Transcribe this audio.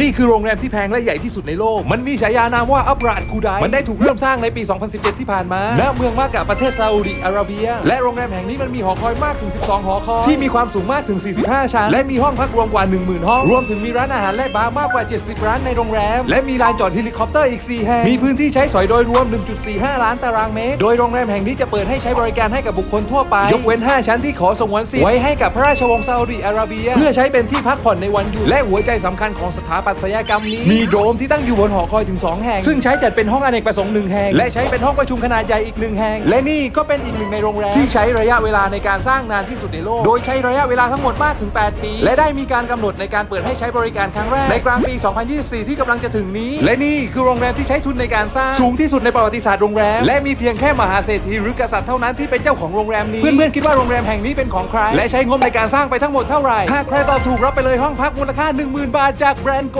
นี่คือโรงแรมที่แพงและใหญ่ที่สุดในโลก มันมีฉายานามว่าอับราดคูไดมันได้ถูกเริ่มสร้างในปี 2017 ที่ผ่านมา ณ เมืองมากกะประเทศซาอุดิอาระเบีย และโรงแรมแห่งนี้มันมีหอคอยมากถึง 12 หอคอย ที่มีความสูงมากถึง 45 ชั้น และมีห้องพักรวมกว่า 10,000 ห้อง รวมถึงมีร้านอาหารและบาร์มากกว่า 70 ร้านในโรงแรม และมีลานจอดเฮลิคอปเตอร์อีก 4 แห่ง มีพื้นที่ใช้สอยโดยรวม 1.45 ล้านตารางเมตร โดยโรงแรมแห่งนี้จะเปิดให้ใช้บริการให้กับบุคคลทั่วไป ยกเว้น 5 ชั้นที่ขอสงวนสิทธิ์ไว้ให้กับพระราชวงศ์ซาอุดิอาระเบีย เพื่อใช้เป็นที่พักผ่อนในวันหยุดและหัวใจสำคัญของสถาปตยกรรมนี้ มีโดมที่ตั้งอยู่บนหอคอยถึง 2 แห่ง ซึ่งใช้จัดเป็นห้องอเนกประสงค์หนึ่งแห่ง และใช้เป็นห้องประชุมขนาดใหญ่อีกหนึ่งแห่ง และนี่ก็เป็นอีกหนึ่งในโรงแรมที่ใช้ระยะเวลาในการสร้างนานที่สุดในโลก โดยใช้ระยะเวลาทั้งหมดมากถึง 8 ปี และได้มีการกำหนดในการเปิดให้ใช้บริการครั้งแรกในกลางปี 2024 ที่กำลังจะถึงนี้ และนี่คือโรงแรมที่ใช้ทุนในการสร้างสูงที่สุดในประวัติศาสตร์โรงแรม และมีเพียงแค่มหาเศรษฐีหรือกษัตริย์เท่านั้นที่เป็นเจ้าของโรงแรมนี้ เพื่อนๆคิดว่าโรงแรมแห่งนี้เป็นของใคร และใช้งบในการสร้างไปทั้งหมดเท่าไหร่หากใครตอบถูกรับไปเลยห้องพักมูลค่า 10,000 บาทจากแบรนด์โก